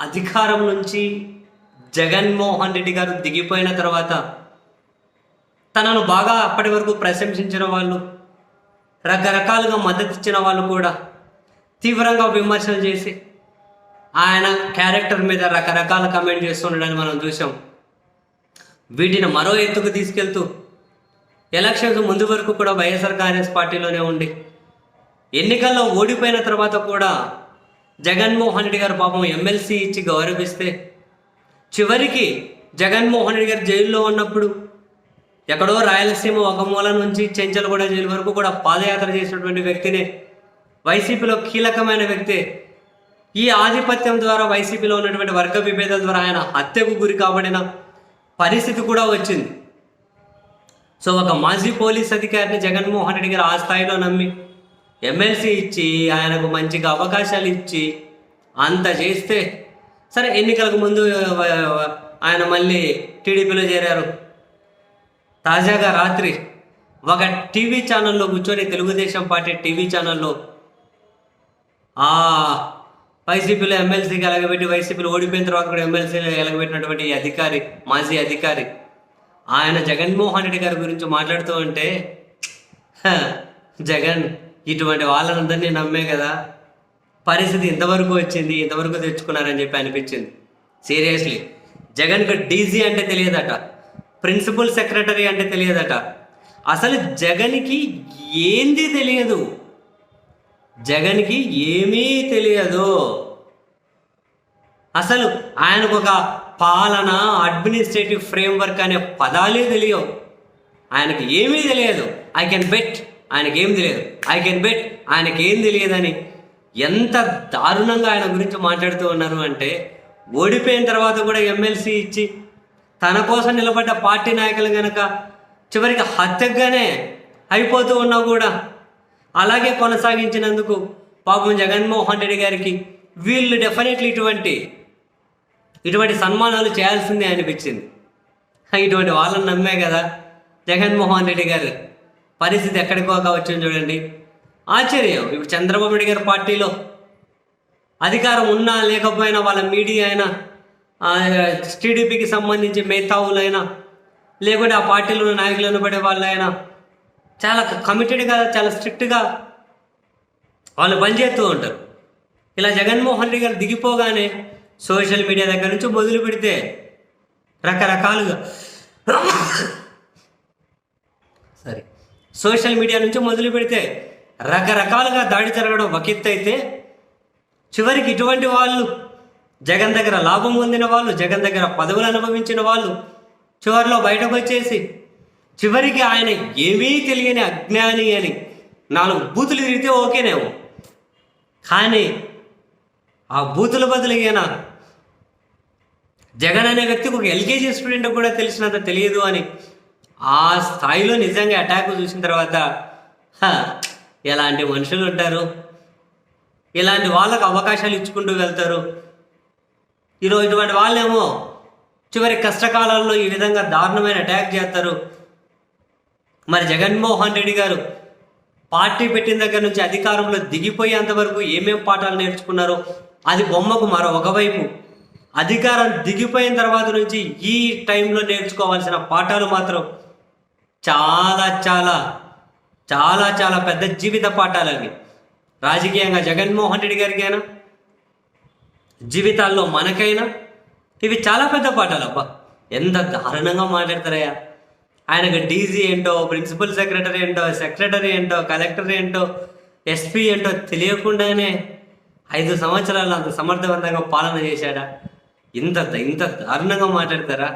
అధికారం నుంచి జగన్మోహన్ రెడ్డి గారు దిగిపోయిన తర్వాత తనను బాగా అప్పటి వరకు ప్రశంసించిన వాళ్ళు రకరకాలుగా మద్దతు ఇచ్చిన వాళ్ళు కూడా తీవ్రంగా విమర్శలు చేసి ఆయన క్యారెక్టర్ మీద రకరకాల కమెంట్ చేస్తుండడాన్ని మనం చూసాం వీటిని మరో ఎత్తుకు తీసుకెళ్తూ ఎలక్షన్స్ ముందు వరకు కూడా వైఎస్ఆర్ కాంగ్రెస్ పార్టీలోనే ఉండి ఎన్నికల్లో ఓడిపోయిన తర్వాత కూడా జగన్మోహన్ రెడ్డి గారు పాపం ఎమ్మెల్సీ ఇచ్చి గౌరవిస్తే చివరికి జగన్మోహన్ రెడ్డి గారు జైల్లో ఉన్నప్పుడు ఎక్కడో రాయలసీమ ఒక మూల నుంచి చెంచలగూడ జైలు వరకు కూడా పాదయాత్ర చేసినటువంటి వ్యక్తినే వైసీపీలో కీలకమైన వ్యక్తి. ఈ ఆధిపత్యం ద్వారా వైసీపీలో ఉన్నటువంటి వర్గ విభేదాల ద్వారా ఆయన హత్యకు గురి కాబడిన పరిస్థితి కూడా వచ్చింది. సో ఒక మాజీ పోలీస్ అధికారిని జగన్మోహన్ రెడ్డి గారు ఆ స్థాయిలో నమ్మి ఎమ్మెల్సీ ఇచ్చి ఆయనకు మంచిగా అవకాశాలు ఇచ్చి అంత చేస్తే సరే ఎన్నికలకు ముందు ఆయన మళ్ళీ టీడీపీలో చేరారు. తాజాగా రాత్రి ఒక టీవీ ఛానల్లో కూర్చొని తెలుగుదేశం పార్టీ టీవీ ఛానల్లో ఆ వైసీపీలో ఎమ్మెల్సీకి ఎలగబెట్టి వైసీపీలో ఓడిపోయిన తర్వాత కూడా ఎమ్మెల్సీలో ఎలగబెట్టినటువంటి అధికారి మాజీ అధికారి ఆయన జగన్మోహన్ రెడ్డి గారి గురించి మాట్లాడుతూ ఉంటే జగన్ ఇటువంటి వాళ్ళందరినీ నమ్మే కదా పరిస్థితి ఇంతవరకు వచ్చింది ఇంతవరకు తెచ్చుకున్నారని చెప్పి అనిపించింది. సీరియస్లీ జగన్కి డీజీ అంటే తెలియదట. ప్రిన్సిపల్ సెక్రటరీ అంటే తెలియదట. అసలు జగన్కి ఏంది తెలియదు? జగన్కి ఏమీ తెలియదు. అసలు ఆయనకు ఒక పాలన అడ్మినిస్ట్రేటివ్ ఫ్రేమ్వర్క్ అనే పదాలే తెలియవు. ఆయనకి ఏమీ తెలియదు. ఐ కెన్ బెట్ ఆయనకి ఏం తెలియదు. ఐ కెన్ బెట్ ఆయనకి ఏం తెలియదని ఎంత దారుణంగా ఆయన గురించి మాట్లాడుతూ ఉన్నారు అంటే ఓడిపోయిన తర్వాత కూడా ఎమ్మెల్సీ ఇచ్చి తన కోసం నిలబడ్డ పార్టీ నాయకులు కనుక చివరికి హత్యగానే అయిపోతూ ఉన్నా కూడా అలాగే కొనసాగించినందుకు పాపం జగన్మోహన్ రెడ్డి గారికి వీళ్ళు డెఫినెట్లీ ఇటువంటి ఇటువంటి సన్మానాలు చేయాల్సిందే అనిపించింది. ఇటువంటి వాళ్ళని నమ్మే కదా జగన్మోహన్ రెడ్డి గారు. పరిస్థితి ఎక్కడికో వచ్చింది చూడండి. ఆశ్చర్యం. ఇప్పుడు చంద్రబాబు నాయుడు గారి పార్టీలో అధికారం ఉన్నా లేకపోయినా వాళ్ళ మీడియా అయినా టీడీపీకి సంబంధించి మేధావులైనా లేకుంటే ఆ పార్టీలో ఉన్న నాయకులను పడే వాళ్ళైనా చాలా కమిటెడ్గా చాలా స్ట్రిక్ట్గా వాళ్ళు పనిచేస్తూ ఉంటారు. ఇలా జగన్మోహన్ రెడ్డి గారు దిగిపోగానే సోషల్ మీడియా దగ్గర నుంచి మొదలు పెడితే రకరకాలుగా సోషల్ మీడియా నుంచి మొదలు పెడితే రకరకాలుగా దాడి జరగడం ఒక అయితే చివరికి ఇటువంటి వాళ్ళు జగన్ దగ్గర లాభం పొందిన వాళ్ళు జగన్ దగ్గర పదవులు అనుభవించిన వాళ్ళు చివరిలో బయటకు వచ్చేసి చివరికి ఆయన ఏమీ తెలియని అజ్ఞాని అని నాలుగు బూతులు తిరిగితే ఓకేనేమో. కానీ ఆ బూతుల బదులు ఈయన జగన్ అనే వ్యక్తికి ఒక ఎల్కేజీ స్టూడెంట్ కూడా తెలిసినంత తెలియదు అని ఆ స్థాయిలో నిజంగా అటాక్ చూసిన తర్వాత ఎలాంటి మనుషులు ఉంటారు? ఇలాంటి వాళ్ళకు అవకాశాలు ఇచ్చుకుంటూ వెళ్తారు. ఈరోజు ఇటువంటి వాళ్ళేమో చివరి కష్టకాలాల్లో ఈ విధంగా దారుణమైన అటాక్ చేస్తారు. మరి జగన్మోహన్ రెడ్డి గారు పార్టీ పెట్టిన దగ్గర నుంచి అధికారంలో దిగిపోయేంతవరకు ఏమేం పాఠాలు నేర్చుకున్నారో అది బొమ్మకు మరో ఒకవైపు అధికారం దిగిపోయిన తర్వాత నుంచి ఈ టైంలో నేర్చుకోవాల్సిన పాఠాలు మాత్రం చాలా చాలా చాలా చాలా పెద్ద జీవిత పాఠాలవి రాజకీయంగా జగన్మోహన్ రెడ్డి గారికి అయినా జీవితాల్లో మనకైనా ఇవి చాలా పెద్ద పాఠాలు అబ్బా. ఎంత దారుణంగా మాట్లాడతారయ్యా. ఆయనకు డీజీ ఏంటో ప్రిన్సిపల్ సెక్రటరీ ఏంటో సెక్రటరీ ఏంటో కలెక్టర్ ఏంటో ఎస్పీ ఏంటో తెలియకుండానే ఐదు సంవత్సరాలు అంత సమర్థవంతంగా పాలన చేశాడా? ఇంత ఇంత దారుణంగా మాట్లాడతారా?